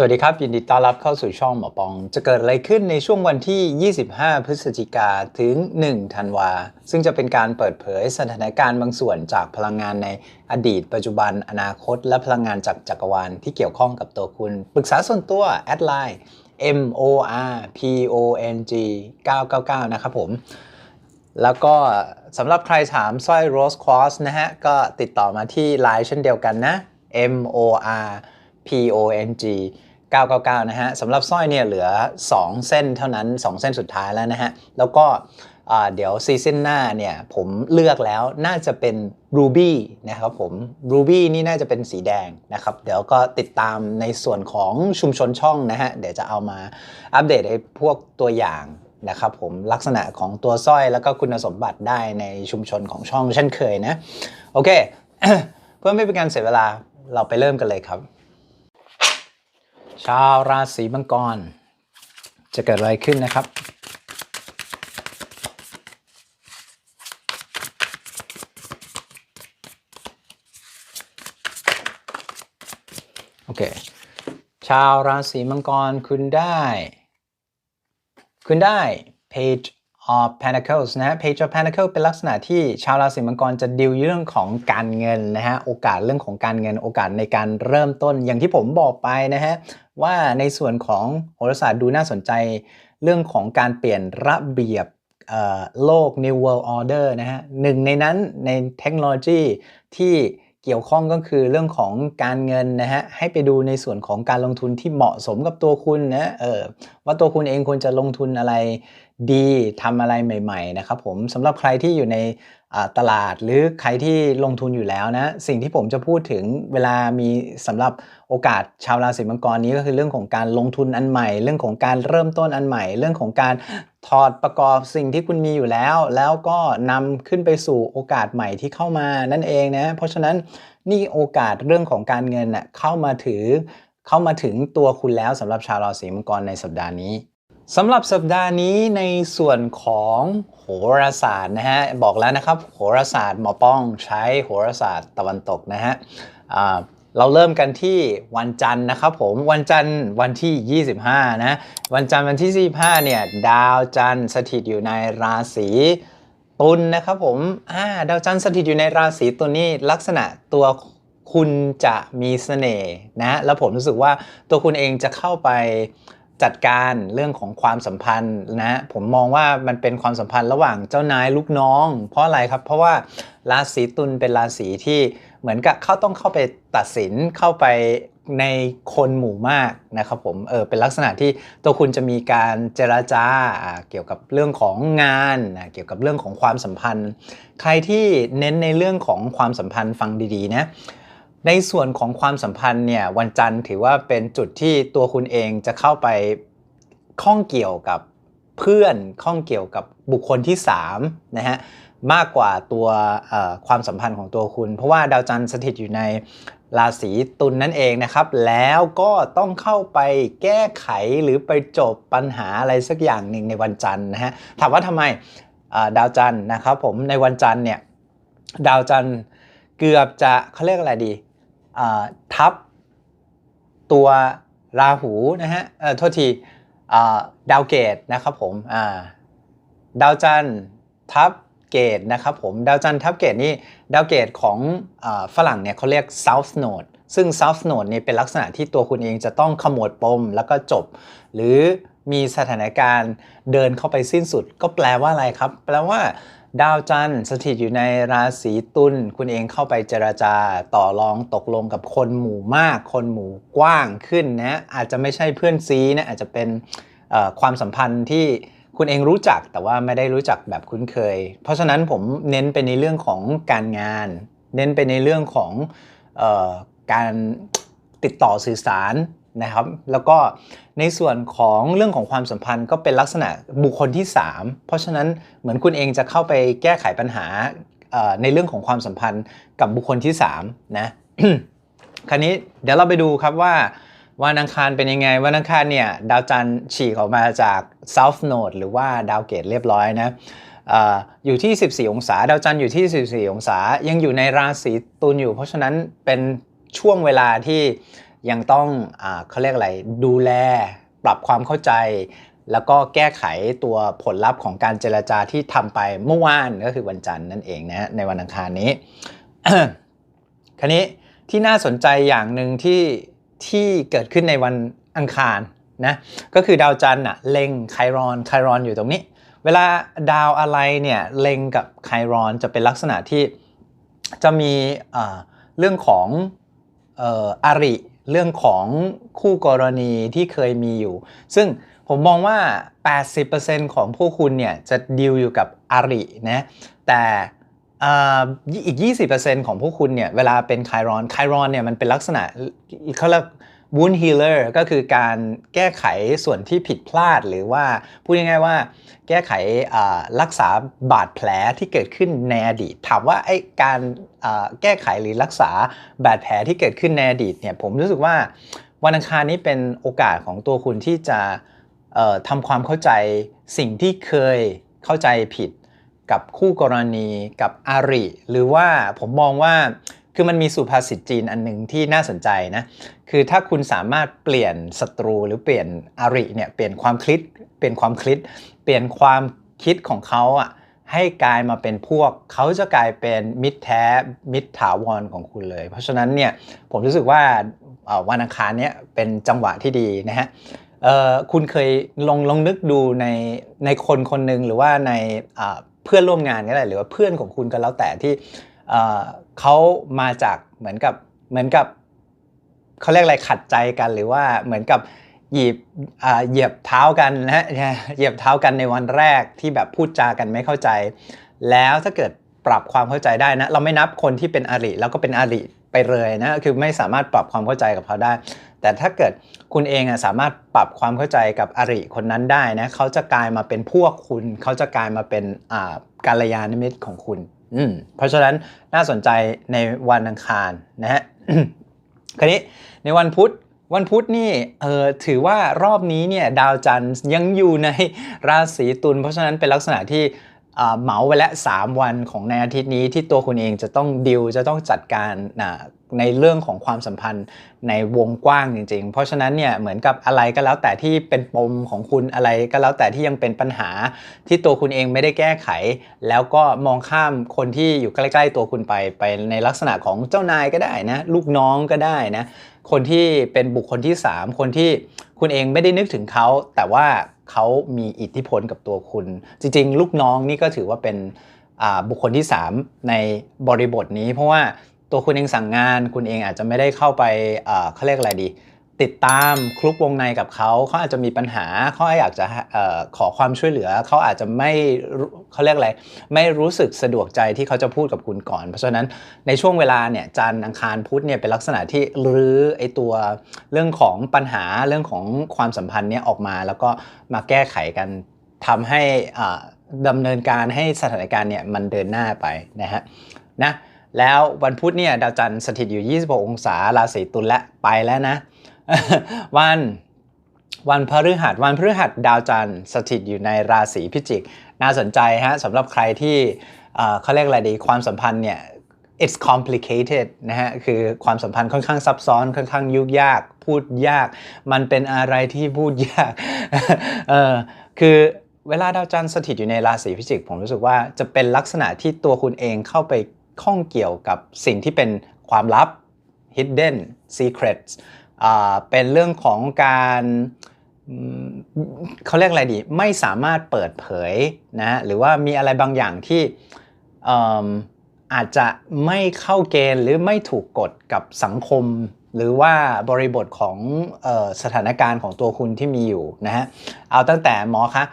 สวัสดีครับ ยินดีต้อนรับเข้าสู่ช่องหมอปอง จะเกิดอะไรขึ้นในช่วงวันที่ 25 พฤศจิกาถึง 1 ธันวา ซึ่งจะเป็นการเปิดเผยสถานการณ์บางส่วนจากพลังงานในอดีต ปัจจุบัน อนาคต และพลังงานจากจักรวาลที่เกี่ยวข้องกับตัวคุณ ปรึกษาส่วนตัว แอดไลน์ M O R P O N G 999 นะครับผม แล้วก็สำหรับใครถามสร้อย Rose Quartz นะฮะ ก็ติดต่อมาที่ไลน์เช่นเดียวกันนะ M O R P O N G 999 นะฮะสำหรับสร้อยเนี่ยเหลือ 2 เส้นเท่านั้น 2 เส้นสุดท้ายแล้วนะฮะ แล้วก็เดี๋ยวซีซั่นหน้าเนี่ยผมเลือกแล้วน่าจะเป็น Ruby นะครับผม Ruby นี่น่าจะเป็นสีแดงนะครับ เดี๋ยวก็ติดตามในส่วนของชุมชนช่องนะฮะ เดี๋ยวจะเอามาอัปเดตให้พวกตัวอย่างนะครับผมลักษณะของตัวสร้อยแล้วก็คุณสมบัติได้ในชุมชนของช่องเช่นเคยนะ โอเค เพื่อไม่เป็นการเสียเวลาเราไปเริ่มกันเลยครับ ชาวราศีมังกร จะเกิดอะไรขึ้นนะครับ โอเค ชาวราศีมังกรคุณได้ คุณได้ page of pentacles นะฮะ page of pentacles เป็นลักษณะที่ชาวราศีมังกรจะดิวเรื่องของการเงินนะฮะโอกาสเรื่องของการเงินโอกาสในการเริ่มต้นอย่างที่ผมบอกไปนะฮะว่าในส่วนของโหราศาสตร์ดูน่าสนใจเรื่องของการเปลี่ยนระเบียบโลก New World Order นะฮะหนึ่งในนั้นในเทคโนโลยีที่เกี่ยวข้องก็คือเรื่องของการเงินนะฮะให้ไปดูในส่วนของการลงทุนที่เหมาะสมกับตัวคุณนะเออว่าตัวคุณเองควรจะลงทุนอะไร ดีทำอะไรใหม่ๆนะครับผมสำหรับใครที่อยู่ในตลาดหรือใครที่ลงทุนอยู่แล้วนะสิ่งที่ผมจะพูดถึงเวลามีสำหรับโอกาสชาวราศีมังกรนี้ก็คือเรื่องของการลงทุนอันใหม่ เรื่องของการเริ่มต้นอันใหม่ เรื่องของการถอดประกอบสิ่งที่คุณมีอยู่แล้ว แล้วก็นำขึ้นไปสู่โอกาสใหม่ที่เข้ามานั่นเองนะเพราะฉะนั้นนี่โอกาสเรื่องของการเงินน่ะเข้ามาถือเข้ามาถึงตัวคุณแล้วสำหรับชาวราศีมังกรในสัปดาห์นี้ สำหรับสัปดาห์นี้ในส่วนของโหราศาสตร์นะฮะบอกแล้วนะครับโหราศาสตร์หมอป้องใช้โหราศาสตร์ตะวันตกนะฮะเราเริ่มกันที่วันจันทร์นะครับผมวันจันทร์วันที่ 25 นะวันจันทร์วันที่ 25 เนี่ยดาวจันทร์สถิตอยู่ในราศีตุลนะครับผมาดาวจันทร์สถิตอยู่ในราศีตุลนี่ลักษณะตัวคุณจะมีเสน่ห์นะแล้วผมรู้สึกว่าตัวคุณเองจะเข้าไป จัดการเรื่องของความสัมพันธ์นะผมมองว่ามันเป็นความสัมพันธ์ระหว่างเจ้านายลูกน้อง เพราะอะไรครับ เพราะว่าราศีตุลเป็นราศีที่เหมือนกับเขาต้องเข้าไปตัดสินเข้าไปในคนหมู่มากนะครับผมเออเป็นลักษณะที่ตัวคุณจะมีการเจราจาเกี่ยวกับเรื่องของงานนะเกี่ยวกับเรื่องของความสัมพันธ์ ใครที่เน้นในเรื่องของความสัมพันธ์ฟังดีๆนะ ในส่วนของความสัมพันธ์เนี่ยวันจันทร์ถือว่าเป็นจุดที่ตัวคุณเองจะเข้าไปข้องเกี่ยวกับเพื่อนข้องเกี่ยวกับบุคคลที่3นะฮะมากกว่าตัวความสัมพันธ์ของตัวคุณ เพราะว่าดาวจันทร์สถิตอยู่ในราศีตุลนนั่นเองนะครับ แล้วก็ต้องเข้าไปแก้ไขหรือไปจบปัญหาอะไรสักอย่างหนึ่งในวันจันทร์นะฮะถามว่าทำไมดาวจันทร์นะครับผมในวันจันทร์เนี่ยดาวจันทร์เกือบจะเขาเรียกอะไรดี ทับตัวราหูนะฮะเออโทษทีอ่าดาวเกตนะครับผมอ่าดาวจันทร์ทับเกตนะครับผมดาวจันทร์ทับเกตนี่ดาวเกตของฝรั่งเนี่ยเขาเรียก South Node ซึ่ง South Node นี่เป็นลักษณะที่ตัวคุณเองจะต้องขมวดปมแล้วก็จบ หรือมีสถานการณ์เดินเข้าไปสิ้นสุด ก็แปลว่าอะไรครับ แปลว่า ดาวจันทร์สถิตอยู่ในราศีตุลคุณเองเข้าไปเจราจาต่อรองตกลงกับคนหมู่มาก คนหมู่กว้างขึ้นนะอาจจะไม่ใช่เพื่อนซีนะอาจจะเป็นความสัมพันธ์ที่คุณเองรู้จักแต่ว่าไม่ได้รู้จักแบบคุ้นเคย เพราะฉะนั้นผมเน้นไปในเรื่องของการงาน เน้นไปในเรื่องของออการติดต่อสื่อสาร นะครับ แล้วก็ในส่วนของเรื่องของความสัมพันธ์ก็เป็นลักษณะบุคคลที่ 3 เพราะฉะนั้นเหมือนคุณเองจะเข้าไปแก้ไขปัญหาในเรื่องของความสัมพันธ์กับบุคคลที่3นะคราวนี้เดี๋ยวเราไปดูครับว่าวันอังคารเป็นยังไงวันอังคารเนี่ยดาวจันทร์ฉีกออกมาจาก South Node หรือว่าดาวเกตเรียบร้อยนะอออยู่ที่ 14 องศา ดาวจันทร์อยู่ที่ 14 องศา ยังอยู่ในราศีตุลอยู่ เพราะฉะนั้นเป็นช่วงเวลาที่ ยังต้องอาเขาเรียกอะไรดูแลปรับความเข้าใจ แล้วก็แก้ไขตัวผลลัพธ์ของการเจรจาที่ทำไปเมื่อวานก็คือวันจันทร์นั่นเองนะในวันอังคารนี้คราวนี้ที่น่าสนใจอย่างหนึ่งที่ที่เกิดขึ้นในวันอังคารนะก็คือดาวจันทร์อะเล็งไครอนไครอนอยู่ตรงนี้ เวลาดาวอะไรเนี่ยเล็งกับไครอนจะเป็นลักษณะที่จะมีอ่าเรื่องของอออาริ เรื่องของคู่กรณีที่เคยมีอยู่ ซึ่งผมมองว่า 80%ของพวกคุณเนี่ยจะดีลอยู่กับอารินะแต่อ่าอีก 20%ของพวกคุณเนี่ยเวลาเป็นไครอนไครอนเนี่ยมันเป็นลักษณะเขาเรียก wound healer ก็คือการแก้ไขส่วนที่ผิดพลาดหรือว่าพูดง่ายๆว่าแก้ไขรักษาบาดแผลที่เกิดขึ้นในอดีต ถามว่าไอ้การแก้ไขหรือรักษาบาดแผลที่เกิดขึ้นในอดีตเนี่ยผมรู้สึกว่าวันอังคารนี้เป็นโอกาสของตัวคุณที่จะทำความเข้าใจสิ่งที่เคยเข้าใจผิดกับคู่กรณีกับอาริ หรือว่าผมมองว่าคือมันมีสุภาษิตจีนอันหนึ่งที่น่าสนใจนะ คือถ้าคุณสามารถเปลี่ยนศัตรูหรือเปลี่ยนอริเนี่ยเปลี่ยนความคิดเปลี่ยนความคิดเปลี่ยนความคิดของเขาอะให้กลายมาเป็นพวกเขาจะกลายเป็นมิตรแท้มิตรถาวรของคุณเลย เพราะฉะนั้นเนี่ยผมรู้สึกว่าวันอังคารเนี้ยเป็นจังหวะที่ดีนะฮะคุณเคยลองลองนึกดูในในคนคนหนึ่งหรือว่าในเพื่อนร่วมงานก็ได้หรือว่าเพื่อนของคุณก็แล้วแต่ที่เขามาจากเหมือนกับเหมือนกับ เขาเรียกอะไรขัดใจกันหรือว่าเหมือนกับหยิบเหยียบเท้ากันนะฮะเหยียบเท้ากันในวันแรกที่แบบพูดจากันไม่เข้าใจ แล้วถ้าเกิดปรับความเข้าใจได้นะ เราไม่นับคนที่เป็นอริแล้วก็เป็นอริไปเลยนะคือไม่สามารถปรับความเข้าใจกับเขาได้ แต่ถ้าเกิดคุณเองอะสามารถปรับความเข้าใจกับอริคนนั้นได้นะเขาจะกลายมาเป็นพวกคุณ เขาจะกลายมาเป็นอ่าการยานิมิตของคุณอืมเพราะฉะนั้นน่าสนใจในวันอังคารนะฮะ คราวนี้ในวันพุธวันพุธนี่เออถือว่ารอบนี้เนี่ยดาวจันทร์ยังอยู่ในราศีตุลเพราะฉะนั้นเป็นลักษณะที่ เหมาไปแล้ว 3 วันของในอาทิตย์นี้ที่ตัวคุณเองจะต้องดิวจะต้องจัดการในเรื่องของความสัมพันธ์ในวงกว้างจริง ๆ เพราะฉะนั้นเนี่ยเหมือนกับอะไรก็แล้วแต่ที่เป็นปมของคุณอะไรก็แล้วแต่ที่ยังเป็นปัญหาที่ตัวคุณเองไม่ได้แก้ไข แล้วก็มองข้ามคนที่อยู่ใกล้ ๆ ตัวคุณไปไปในลักษณะของเจ้านายก็ได้นะลูกน้องก็ได้นะ คนที่เป็นบุคคลที่ 3 คนที่คุณเองไม่ได้นึกถึงเขา แต่ว่าเขามีอิทธิพลกับตัวคุณ จริง ๆ ลูกน้องนี่ก็ถือว่าเป็นบุคคลที่ 3 ในบริบทนี้ เพราะว่าตัวคุณเองสั่งงานคุณเองอาจจะไม่ได้เข้าไปเขาเรียกอะไรดี ติดตามคลุกวงในกับเขาเขาอาจจะมีปัญหาเขาอยากจะออขอความช่วยเหลือเขาอาจจะไม่เขาเรียกอะไรไม่รู้สึกสะดวกใจที่เขาจะพูดกับคุณก่อน เพราะฉะนั้นในช่วงเวลาเนี่ยจันอังคารพุธเนี่ยเป็นลักษณะที่รื้อไอตัวเรื่องของปัญหาเรื่องของความสัมพันธ์เนี่ยออกมา แล้วก็มาแก้ไขกันทำให้อ่าดำเนินการให้สถานการณ์เนี่ยมันเดินหน้าไปนะฮะนะแล้ววันพุธเนี่ยดาวจันทร์สถิตอยู่ 26 องศาราศีตุลและไปแล้วนะ วันวันพฤหัสวันพฤหัสดาวจันทร์สถิตอยู่ในราศีพิจิก น่าสนใจฮะสำหรับใครที่เขาเรียกอะไรดีความสัมพันธ์เนี่ย it's complicated นะฮะ คือความสัมพันธ์ค่อนข้างซับซ้อน ค่อนข้างยุ่งยาก พูดยาก มันเป็นอะไรที่พูดยาก เออคือเวลาดาวจันทร์สถิตอยู่ในราศีพิจิก ผมรู้สึกว่าจะเป็นลักษณะที่ตัวคุณเองเข้าไปข้องเกี่ยวกับสิ่งที่เป็นความลับ hidden secrets เป็นเรื่องของการเขาเรียกอะไรดี ไม่สามารถเปิดเผยนะหรือว่ามีอะไรบางอย่างที่อาจจะไม่เข้าเกณฑ์หรือไม่ถูกกฎกับสังคม หรือว่าบริบทของสถานการณ์ของตัวคุณที่มีอยู่นะฮะเอาตั้งแต่หมอคะ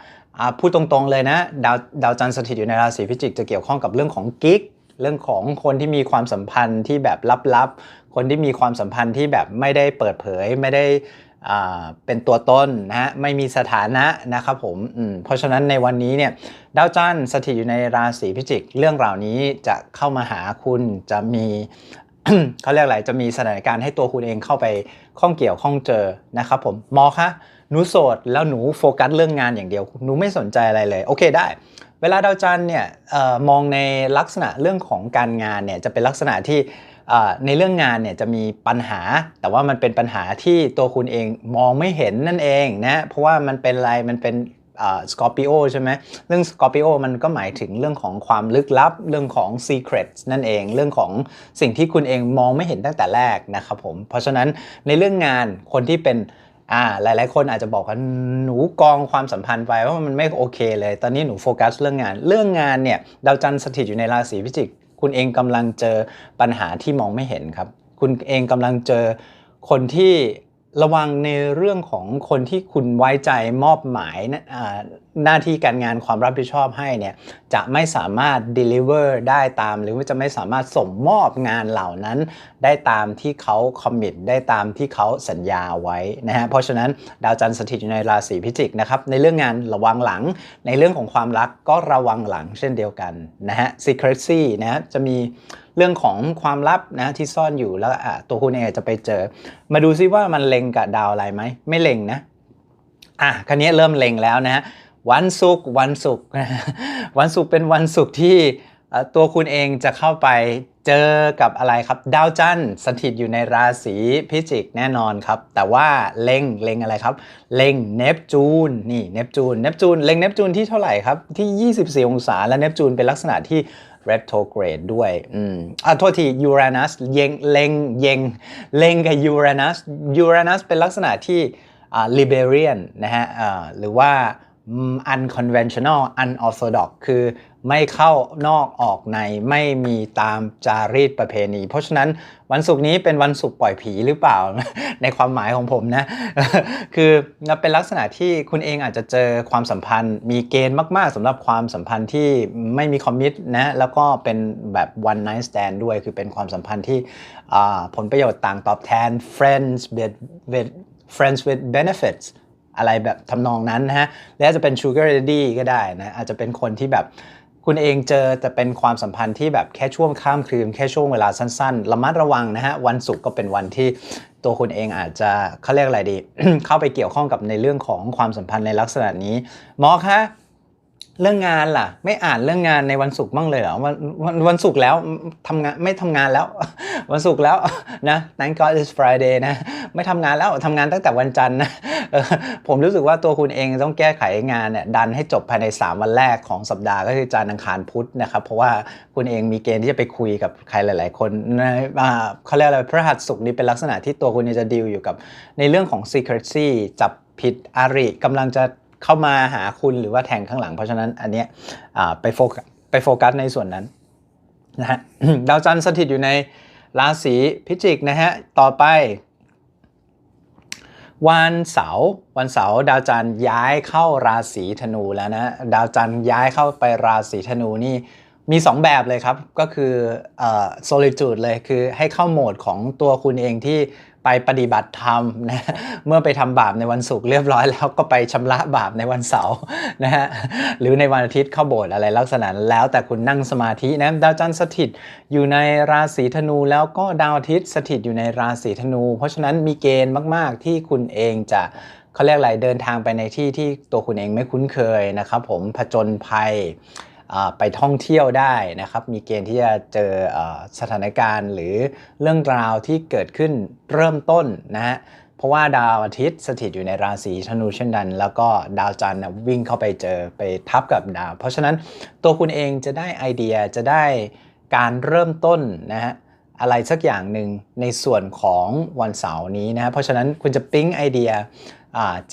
พูดตรงๆเลยนะดาวดาวจันทร์สถิตอยู่ในราศีพิจิกจะเกี่ยวข้องกับเรื่องของกิ๊กเรื่องของคนที่มีความสัมพันธ์ที่แบบลับๆ คนที่มีความสัมพันธ์ที่แบบไม่ได้เปิดเผยไม่ได้เป็นตัวตนนะฮะไม่มีสถานะนะครับผมมเพราะฉะนั้นในวันนี้เนี่ยดาวจันทร์สถิตอยู่ในราศีพิจิก เรื่องราวนี้จะเข้ามาหาคุณจะมีเขาเรียกอะไรจะมีสถานการณ์ให้ตัวคุณเองเข้าไปข้องเกี่ยวข้องเจอนะครับผมหมอคะหนูโสดแล้วหนูโฟกัสเรื่องงานอย่างเดียว หนูไม่สนใจอะไรเลย โอเคได้ เวลาดาวจันทร์เนี่ยออมองในลักษณะเรื่องของการงานเนี่ยจะเป็นลักษณะที่ในเรื่องงานเนี่ยจะมีปัญหา แต่ว่ามันเป็นปัญหาที่ตัวคุณเองมองไม่เห็นนั่นเองนะเพราะว่ามันเป็นอะไรมันเป็นสกอร์ปิโอใช่ไหมเรื่องสกอร์ปิโอมันก็หมายถึงเรื่องของความลึกลับ เรื่องของ s e c r e t นั่นเอง เรื่องของสิ่งที่คุณเองมองไม่เห็นตั้งแต่แรกนะครับผม เพราะฉะนั้นในเรื่องงานคนที่เป็น อ่าหลาย ๆ คนอาจจะบอกว่าหนูกองความสัมพันธ์ไปว่ามันไม่โอเคเลย ตอนนี้หนูโฟกัสเรื่องงาน เรื่องงานเนี่ยดาวจันทร์สถิตอยู่ในราศีพิจิก คุณเองกำลังเจอปัญหาที่มองไม่เห็นครับ คุณเองกำลังเจอคนที่ระวังในเรื่องของคนที่คุณไว้ใจมอบหมายนะอ่า หน้าที่การงานความรับผิดชอบให้เนี่ยจะไม่สามารถ deliver ได้ตาม หรือว่าจะไม่สามารถส่งมอบงานเหล่านั้น ได้ตามที่เขา commit ได้ตามที่เขาสัญญาไว้นะฮะเพราะฉะนั้นดาวจันทร์สถิตอยู่ในราศีพิจิกนะครับในเรื่องงานระวังหลัง ในเรื่องของความรักก็ระวังหลังเช่นเดียวกันนะฮะ secrecy นะฮะจะมีเรื่องของความลับนะที่ซ่อนอยู่แล้วตัวคุณเองจะไปเจอ มาดูซิว่ามันเล็งกับดาวอะไรไหมไม่เล็งนะอะคันนี้เริ่มเล็งแล้วนะฮะ วันศุกร์วันศุกร์วันศุกร์เป็นวันศุกร์ที่ตัวคุณเองจะเข้าไปเจอกับอะไรครับ ดาวจันทร์สถิตอยู่ในราศีพิจิกแน่นอนครับ แต่ว่าเล็งเล็งอะไรครับ เล็งเนปจูนนี่เนปจูนเนปจูนเล็งเนปจูนที่เท่าไหร่ครับ ที่ 24 องศาและเนปจูนเป็นลักษณะที่ retrograde ด้วย อืมอะโทษทียูเรนัสเยงเล็งเยงเล็งกับยูเรนัสยูเรนัสเป็นลักษณะที่อ่า liberian นะฮะอ่าหรือว่า unconventional unorthodox คือไม่เข้านอกออกในไม่มีตามจารีตประเพณี เพราะฉะนั้นวันศุกร์นี้เป็นวันศุกร์ปล่อยผีหรือเปล่า ในความหมายของผมนะ คือเป็นลักษณะที่คุณเองอาจจะเจอความสัมพันธ์ มีเกณฑ์มาก ๆสำหรับความสัมพันธ์ที่ไม่มีคอมมิตนะแล้วก็เป็นแบบ one night stand ด้วย คือเป็นความสัมพันธ์ที่ผลประโยชน์ต่างตอบแทน friends with with friends with benefits อะไรแบบทำนองนั้นนะฮะและอาจจะเป็น sugar daddy ก็ได้นะอาจจะเป็นคนที่แบบคุณเองเจอแต่เป็นความสัมพันธ์ที่แบบแค่ช่วงข้ามคืนแค่ช่วงเวลาสั้นๆ ระมัดระวังนะฮะวันศุกร์ก็เป็นวันที่ตัวคุณเองอาจจะเขาเรียกอะไรดี เข้าไปเกี่ยวข้องกับในเรื่องของความสัมพันธ์ในลักษณะนี้หมอคะ เรื่องงานล่ะ ไม่อ่านเรื่องงานในวันศุกร์บ้างเลยเหรอวันวันวันศุกร์แล้วทำงานไม่ทำงานแล้ว วันศุกร์แล้วนะ Thank God it's Friday นะ ไม่ทำงานแล้วทำงานตั้งแต่วันจันทร์นะผมรู้สึกว่าตัวคุณเองต้องแก้ไขงานเนี่ยดันให้จบภายใน 3 วันแรกของสัปดาห์ก็คือจันทร์อังคารพุธนะครับ เพราะว่าคุณเองมีเกณฑ์ที่จะไปคุยกับใครหลาย ๆ คนในเขาเรียกอะไรพระหัสศุกร์นี้เป็นลักษณะที่ตัวคุณจะดีลอยู่กับในเรื่องของ secrecy จับผิดอาริกำลังจะ เข้ามาหาคุณหรือว่าแทงข้างหลัง เพราะฉะนั้นอันเนี้ยไปโฟกัสไปโฟกัสในส่วนนั้นนะฮะดาวจันทร์สถิตอยู่ในราศีพิจิกนะฮะต่อไป วันเสาร์วันเสาร์ดาวจันทร์ย้ายเข้าราศีธนูแล้วนะดาวจันทร์ย้ายเข้าไปราศีธนูนี่มี 2 แบบเลยครับ ก็คืออ solitude เลยคือให้เข้าโหมดของตัวคุณเองที่ ไปปฏิบัติธรรมนะเมื่อไปทำบาปในวันศุกร์เรียบร้อยแล้วก็ไปชำระบาปในวันเสาร์นะฮะหรือในวันอาทิตย์เข้าโบสถ์อะไรลักษณะแล้วแต่คุณนั่งสมาธินะดาวจันทร์สถิตอยู่ในราศีธนูแล้วก็ดาวอาทิตย์สถิตอยู่ในราศีธนู เพราะฉะนั้นมีเกณฑ์มาก ๆ ที่คุณเองจะเขาเรียกอะไรเดินทางไปในที่ที่ตัวคุณเองไม่คุ้นเคยนะครับผมผจญภัย ไปท่องเที่ยวได้นะครับ มีเกณฑ์ที่จะเจอสถานการณ์หรือเรื่องราวที่เกิดขึ้นเริ่มต้นนะฮะเพราะว่าดาวอาทิตย์สถิตอยู่ในราศีธนูเช่นกันแล้วก็ดาวจันทร์วิ่งเข้าไปเจอไปทับกับดาว เพราะฉะนั้นตัวคุณเองจะได้ไอเดียจะได้การเริ่มต้นนะฮะอะไรสักอย่างหนึ่งในส่วนของวันเสาร์นี้นะเพราะฉะนั้นคุณจะปิ๊งไอเดีย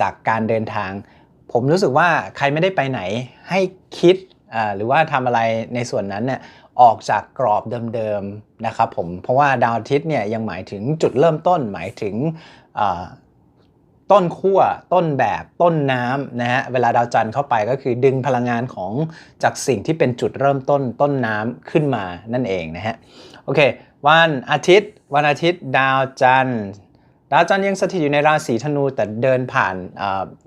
จากการเดินทาง ผมรู้สึกว่าใครไม่ได้ไปไหนให้คิด หรือว่าทำอะไรในส่วนนั้นเนี่ยออกจากกรอบเดิมๆนะครับผมเพราะว่าดาวอาทิตย์เนี่ยยังหมายถึงจุดเริ่มต้นหมายถึงต้นขั้วต้นแบบต้นน้ำนะฮะเวลาดาวจันทร์เข้าไปก็คือดึงพลังงานของจากสิ่งที่เป็นจุดเริ่มต้นต้นน้ำขึ้นมานั่นเองนะฮะโอเค วันอาทิตย์ วันอาทิตย์ดาวจันทร์ดาวจันทร์ยังสถิตอยู่ในราศีธนูแต่เดินผ่าน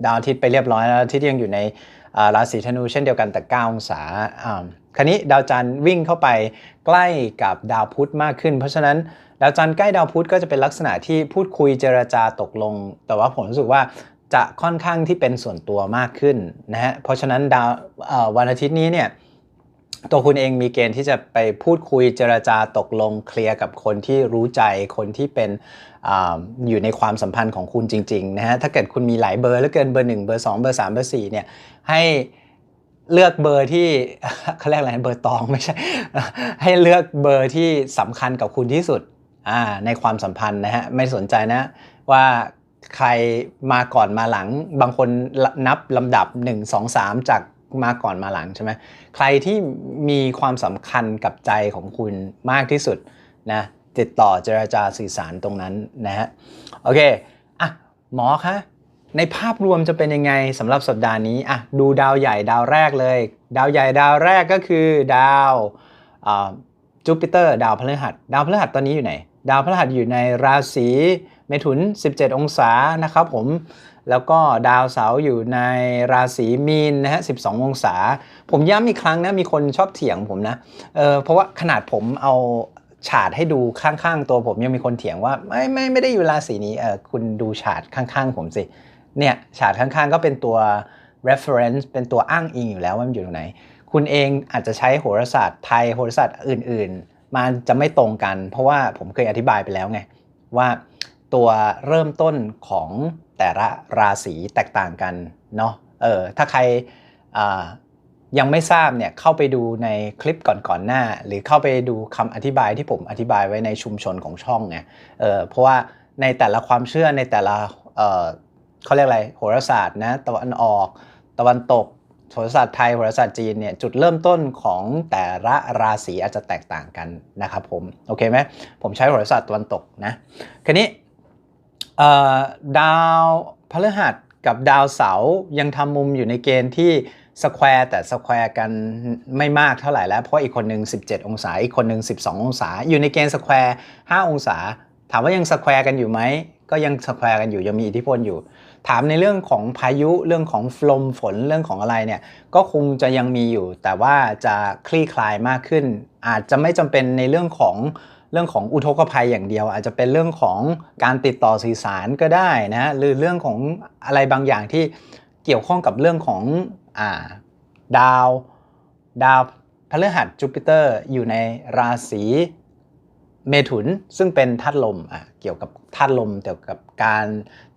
ดาวอาทิตย์ไปเรียบร้อยแล้วอาทิตย์ยังอยู่ใน ราศีธนูเช่นเดียวกันแต่ 9 องศาอ่าคราวนี้ดาวจันทร์วิ่งเข้าไปใกล้กับดาวพุธมากขึ้น เพราะฉะนั้นดาวจันทร์ใกล้ดาวพุธก็จะเป็นลักษณะที่พูดคุยเจรจาตกลง แต่ว่าผมรู้สึกว่าจะค่อนข้างที่เป็นส่วนตัวมากขึ้นนะฮะเพราะฉะนั้นดาววันอาทิตย์นี้เนี่ย ตัวคุณเองมีเกณฑ์ที่จะไปพูดคุยเจรจาตกลงเคลียร์กับคนที่รู้ใจคนที่เป็นออยู่ในความสัมพันธ์ของคุณจริงๆนะฮะถ้าเกิดคุณมีหลายเบอร์แล้วเกินเบอร์หนึ่งเบอร์สองเบอร์สามเบอร์สี่เนี่ยให้เลือกเบอร์ที่เขาเรียกอะไรเบอร์ตองไม่ใช่ ให้เลือกเบอร์ที่สำคัญกับคุณที่สุดในความสัมพันธ์นะฮะไม่สนใจนะว่าใครมาก่อนมาหลังบางคนนับลำดับ 1 2 3 จาก มาก่อนมาหลังใช่ไหมใครที่มีความสำคัญกับใจของคุณมากที่สุดนะติดต่อเจรจาสื่อสารตรงนั้นนะฮะโอเคอะหมอคะในภาพรวมจะเป็นยังไงสำหรับสัปดาห์นี้อะดูดาวใหญ่ดาวแรกเลย ดาวใหญ่ดาวแรกก็คือดาวจูปิเตอร์ดาวพฤหัส ดาวพฤหัสตอนนี้อยู่ไหน ดาวพฤหัสอยู่ในราศีเมถุน 17 องศานะครับผม แล้วก็ดาวเสาร์อยู่ในราศีมีนนะฮะ 12 องศา ผมย้ำอีกครั้งนะ มีคนชอบเถียงผมนะเออเพราะว่าขนาดผมเอาฉาดให้ดูข้างๆตัวผมยังมีคนเถียงว่าไม่ไม่ไม่ได้อยู่ราศีนี้เออคุณดูฉาดข้างๆ ผมสิ เนี่ยฉาดข้างๆ ก็เป็นตัว reference เป็นตัวอ้างอิงอยู่แล้วว่ามันอยู่ตรงไหน คุณเองอาจจะใช้โหราศาสตร์ไทยโหราศาสตร์อื่นๆ มันจะไม่ตรงกัน เพราะว่าผมเคยอธิบายไปแล้วไงว่าตัวเริ่มต้นของ แต่ละราศีแตกต่างกันเนาะเออถ้าใครยังไม่ทราบเนี่ยเข้าไปดูในคลิปก่อนๆหน้า หรือเข้าไปดูคำอธิบายที่ผมอธิบายไว้ในชุมชนของช่องไงเออเพราะว่าในแต่ละความเชื่อในแต่ละเออเขาเรียกอะไรโหราศาสตร์นะตะวันออก ตะวันตกโหราศาสตร์ไทยโหราศาสตร์จีนเนี่ยจุดเริ่มต้นของแต่ละราศีอาจจะแตกต่างกันนะครับผมโอเคไหมผมใช้โหราศาสตร์ตะวันตกนะคราวนี้ ดาวพฤหัสกับดาวเสาร์ยังทำมุมอยู่ในเกณฑ์ที่สแควร์แต่สแควร์กันไม่มากเท่าไหร่แล้ว เพราะอีกคนหนึ่ง17 องศา อีกคนหนึ่ง12 องศา อยู่ในเกณฑ์สแควร์5องศา ถามว่ายังสแควร์กันอยู่ไหม ก็ยังสแควร์กันอยู่ยังมีอิทธิพลอยู่ ถามในเรื่องของพายุเรื่องของลมฝนเรื่องของอะไรเนี่ย ก็คงจะยังมีอยู่ แต่ว่าจะคลี่คลายมากขึ้น อาจจะไม่จำเป็นในเรื่องของ เรื่องของอุทกภัยอย่างเดียว อาจจะเป็นเรื่องของการติดต่อสื่อสารก็ได้นะหรือเรื่องของอะไรบางอย่างที่เกี่ยวข้องกับเรื่องของอ่าดาว ดาวพฤหัสจูปิเตอร์อยู่ในราศีเมถุนซึ่งเป็นธาตุลมอะเกี่ยวกับธาตุลมเกี่ยวกับการ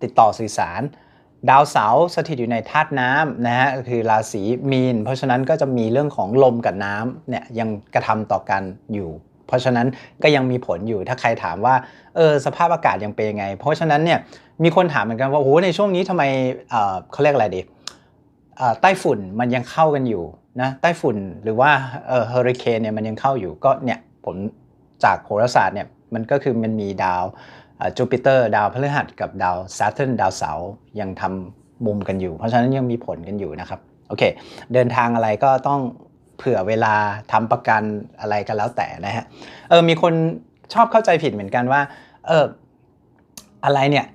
ติดต่อสื่อสาร ดาวเสาร์สถิตอยู่ในธาตุน้ำนะฮะคือราศีมีน เพราะฉะนั้นก็จะมีเรื่องของลมกับน้ำเนี่ยยังกระทำต่อกันอยู่ เพราะฉะนั้นก็ยังมีผลอยู่ถ้าใครถามว่าเออสภาพอากาศยังเป็นยังไง เพราะฉะนั้นเนี่ยมีคนถามเหมือนกันว่าโอ้โหในช่วงนี้ทำไมเเขาเรียกอะไรดีใต้ฝุ่นมันยังเข้ากันอยู่นะใต้ฝุ่นหรือว่าเฮอริเคนเนี่ยมันยังเข้าอยู่ก็เนี่ยผลจากโหราศาสตร์เนี่ยมันก็คือมันมีดาวจูปิเตอร์ดาวพฤหัสกับดาวซัตเทิร์นดาวเสาร์ยังทำมุมกันอยู่ เพราะฉะนั้นยังมีผลกันอยู่นะครับ โอเค เดินทางอะไรก็ต้อง เผื่อเวลาทำประกันอะไรก็แล้วแต่นะฮะเออมีคนชอบเข้าใจผิดเหมือนกันว่าเอออะไรเนี่ย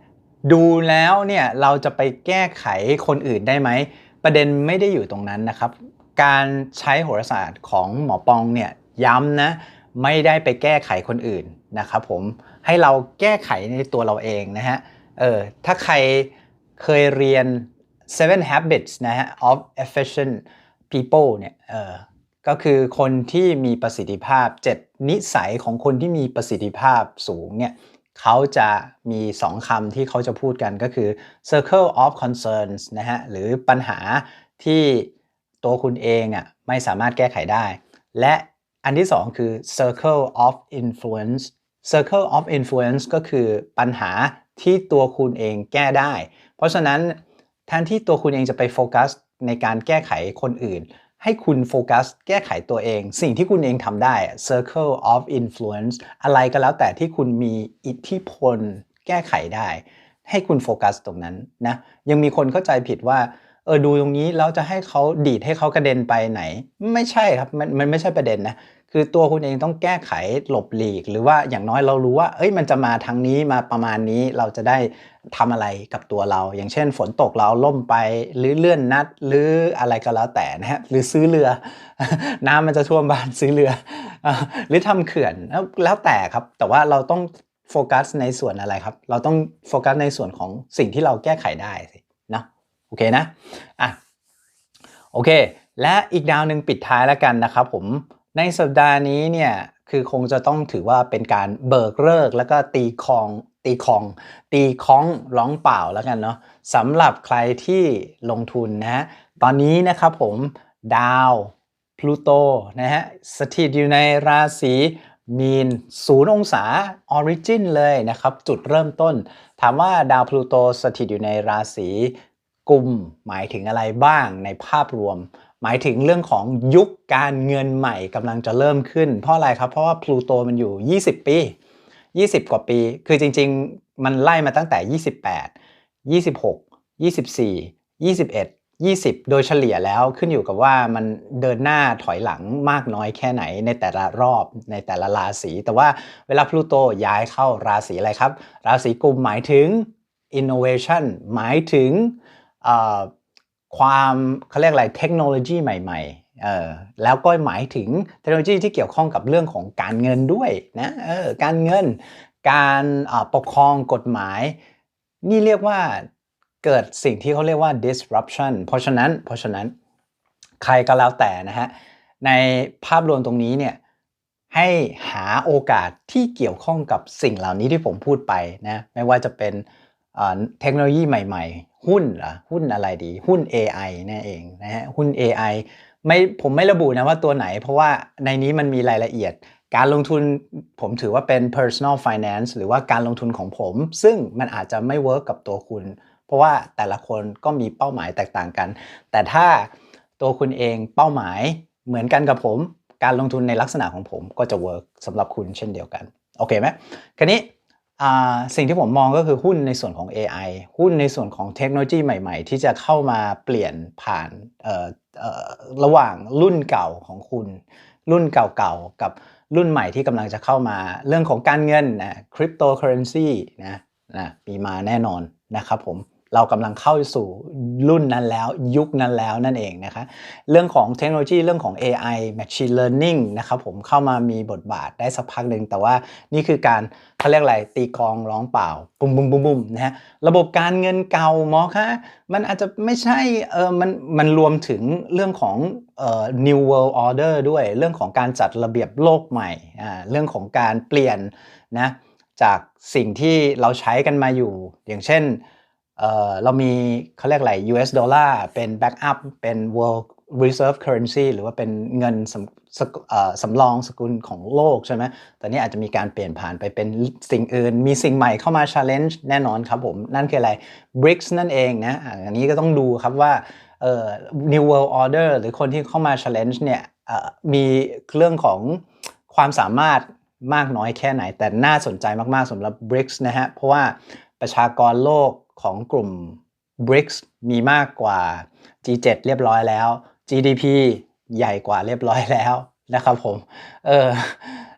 ดูแล้วเนี่ยเราจะไปแก้ไขคนอื่นได้ไหม ประเด็นไม่ได้อยู่ตรงนั้นนะครับ การใช้โหราศาสตร์ของหมอปองเนี่ยย้ำนะไม่ได้ไปแก้ไขคนอื่นนะครับผมให้เราแก้ไขในตัวเราเองนะฮะเออถ้าใครเคยเรียน seven habits นะฮะ of efficient people เนี่ยเออ ก็คือคนที่มีประสิทธิภาพ 7 นิสัยของคนที่มีประสิทธิภาพสูงเนี่ยเขาจะมี 2คำที่เขาจะพูดกันก็คือ circle of concerns นะฮะหรือปัญหาที่ตัวคุณเองอะไม่สามารถแก้ไขได้ และอันที่ 2 คือ circle of influence circle of influence ก็คือปัญหาที่ตัวคุณเองแก้ได้ เพราะฉะนั้นแทนที่ตัวคุณเองจะไปโฟกัสในการแก้ไขคนอื่น ให้คุณโฟกัสแก้ไขตัวเอง สิ่งที่คุณเองทำได้ circle of influence อะไรก็แล้วแต่ที่คุณมีอิทธิพล แก้ไขได้ ให้คุณโฟกัสตรงนั้นนะ ยังมีคนเข้าใจผิดว่า เออดูตรงนี้แล้วจะให้เขาดีดให้เขากระเด็นไปไหน ไม่ใช่ครับมันมันไม่ใช่ประเด็นนะคือตัวคุณเองต้องแก้ไขหลบหลีก หรือว่าอย่างน้อยเรารู้ว่า เอ้ยมันจะมาทางนี้มาประมาณนี้เราจะได้ทำอะไรกับตัวเรา อย่างเช่น ฝนตกเราล่มไปหรือเลื่อนนัด หรืออะไรก็แล้วแต่นะฮะหรือซื้อเรือ น้ำมันจะท่วมบ้านซื้อเรือ หรือทำเขื่อนแล้วแต่ครับ แต่ว่าเราต้องโฟกัสในส่วนอะไรครับ เราต้องโฟกัสในส่วนของสิ่งที่เราแก้ไขได้สิ โอเคนะอะโอเค และอีกดาวหนึ่งปิดท้ายแล้วกันนะครับผมในสัปดาห์นี้เนี่ยคือคงจะต้องถือว่าเป็นการเบิกเลิกแล้วก็ตีคองตีคอง ตีคองร้องเปล่าแล้วกันเนาะสำหรับใครที่ลงทุนนะฮะตอนนี้นะครับผมดาวพลูโตนะฮะสถิตอยู่ในราศีมีนศูนย์องศาออริจินเลยนะครับ จุดเริ่มต้น ถามว่าดาวพลูโตสถิตอยู่ในราศี กลุ่มหมายถึงอะไรบ้างในภาพรวม หมายถึงเรื่องของยุคการเงินใหม่กำลังจะเริ่มขึ้น เพราะอะไรครับ เพราะว่าพลูโตมันอยู่ 20 ปี 20 กว่าปี คือจริง ๆ มันไล่มาตั้งแต่ 28 26 24 21 20 โดยเฉลี่ยแล้วขึ้นอยู่กับว่ามันเดินหน้าถอยหลังมากน้อยแค่ไหนในแต่ละรอบในแต่ละราศีแต่ว่าเวลาพลูโตย้ายเข้าราศีอะไรครับ ราศีกุมหมายถึง innovation หมายถึง ความเขาเรียกอะไรเทคโนโลยีใหม่ ๆเออแล้วก็หมายถึงเทคโนโลยีที่เกี่ยวข้องกับเรื่องของการเงินด้วยนะเออการเงิน การปกครองกฎหมาย นี่เรียกว่าเกิดสิ่งที่เขาเรียกว่า disruption เพราะฉะนั้นเพราะฉะนั้นใครก็แล้วแต่นะฮะในภาพรวมตรงนี้เนี่ยให้หาโอกาสที่เกี่ยวข้องกับสิ่งเหล่านี้ที่ผมพูดไปนะไม่ว่าจะเป็นเทคโนโลยีใหม่ๆ หุ้นเหรอหุ้นอะไรดี หุ้น AI นั่นเองนะฮะหุ้น AI ไม่ผมไม่ระบุนะว่าตัวไหน เพราะว่าในนี้มันมีรายละเอียด การลงทุนผมถือว่าเป็น personal finance หรือว่าการลงทุนของผม ซึ่งมันอาจจะไม่เวิร์กกับตัวคุณ เพราะว่าแต่ละคนก็มีเป้าหมายแตกต่างกัน แต่ถ้าตัวคุณเองเป้าหมายเหมือนกันกับผม การลงทุนในลักษณะของผมก็จะเวิร์กสำหรับคุณเช่นเดียวกัน โอเคไหมคราวนี้ สิ่งที่ผมมองก็คือหุ้นในส่วนของ AI หุ้นในส่วนของเทคโนโลยีใหม่ๆ ที่จะเข้ามาเปลี่ยนผ่านระหว่างรุ่นเก่าของคุณ รุ่นเก่าๆ กับรุ่นใหม่ที่กำลังจะเข้ามาเรื่องของการเงินนะคริปโตเคอเรนซีนะนะมีมาแน่นอนนะครับผม เรากำลังเข้าสู่รุ่นนั้นแล้ว ยุคนั้นแล้วนั่นเองนะคะเรื่องของเทคโนโลยีเรื่องของ AI Machine Learning นะครับผมเข้ามามีบทบาทได้สักพักหนึ่งแต่ว่านี่คือการเขาเรียกอะไรตีกองร้องเปล่าบุ้มบุ้มบุ้มบุ้มนะฮะระบบการเงินเก่าหมอคะมันอาจจะไม่ใช่เออมันมันรวมถึงเรื่องของเอ่อ New World Order ด้วยเรื่องของการจัดระเบียบโลกใหม่อ่าเรื่องของการเปลี่ยนนะจากสิ่งที่เราใช้กันมาอยู่ อย่างเช่น เรามีเขาเรียกอะไร US ดอลลาร์เป็น backup เป็น world reserve currency หรือว่าเป็นเงินสำสสำรองสกุลของโลกใช่ไหมตอนนี้อาจจะมีการเปลี่ยนผ่านไปเป็นสิ่งอื่น มีสิ่งใหม่เข้ามา challenge แน่นอนครับผม นั่นคืออะไร BRICS นั่นเองนะ อันนี้ก็ต้องดูครับว่า New World Order หรือคนที่เข้ามา challenge เนี่ยมีเรื่องของความสามารถมากน้อยแค่ไหน แต่น่าสนใจมากๆสำหรับ BRICS นะฮะ เพราะว่าประชากรโลก ของกลุ่ม BRICS มีมากกว่า G7 เรียบร้อยแล้ว GDP ใหญ่กว่าเรียบร้อยแล้วนะครับผม เออ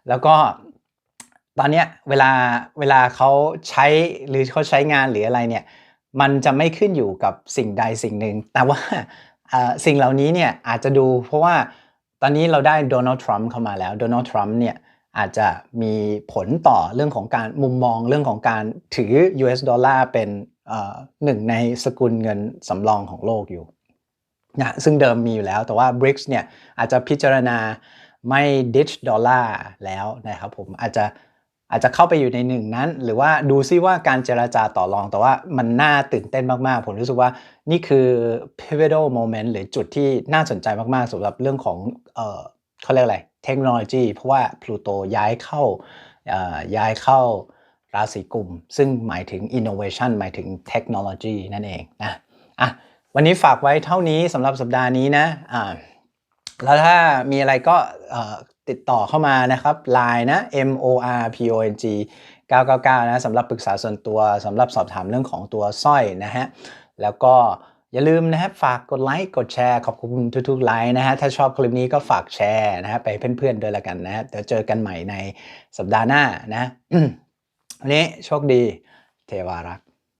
แล้วก็ตอนเนี้ยเวลาเวลาเขาใช้หรือเขาใช้งานหรืออะไรเนี่ย มันจะไม่ขึ้นอยู่กับสิ่งใดสิ่งหนึ่ง แต่ว่าสิ่งเหล่านี้เนี่ยอาจจะดูเพราะว่าตอนนี้เราได้โดนัลด์ทรัมป์เข้ามาแล้วโดนัลด์ทรัมป์เนี่ยอาจจะมีผลต่อเรื่องของการมุมมองเรื่องของการถือ US ดอลลาร์เป็น หนึ่งในสกุลเงินสำรองของโลกอยู่นะซึ่งเดิมมีอยู่แล้วแต่ว่า BRICS เนี่ยอาจจะพิจารณาไม่ดิชดอลลาร์แล้วนะครับผมอาจจะอาจจะเข้าไปอยู่ในหนึ่งนั้น หรือว่าดูซิว่าการเจราจาต่อรอง แต่ว่ามันน่าตื่นเต้นมากๆ ผมรู้สึกว่านี่คือ pivotal moment หรือจุดที่น่าสนใจมากๆสำหรับเรื่องของเออเขาเรียกอะไรเทคโนโลยี เพราะว่าพลูโตย้ายเข้าย้ายเข้า ราศีกุม ซึ่งหมายถึง innovation หมายถึงเทคโนโลยีนั่นเองนะอะวันนี้ฝากไว้เท่านี้สำหรับสัปดาห์นี้นะอ่าแล้วถ้ามีอะไรก็ติดต่อเข้ามานะครับ Line นะ M O R P O N G 999 นะสำหรับปรึกษาส่วนตัวสำหรับสอบถามเรื่องของตัวสร้อยนะฮะ แล้วก็อย่าลืมนะครับฝากกดไลค์กดแชร์ขอบคุณทุกๆไลค์นะฮะ ถ้าชอบคลิปนี้ก็ฝากแชร์นะฮะไปเพื่อนๆด้วยละกันนะฮะเดี๋ยวเจอกันใหม่ในสัปดาห์หน้านะ วันนี้โชคดี เทวารักษ์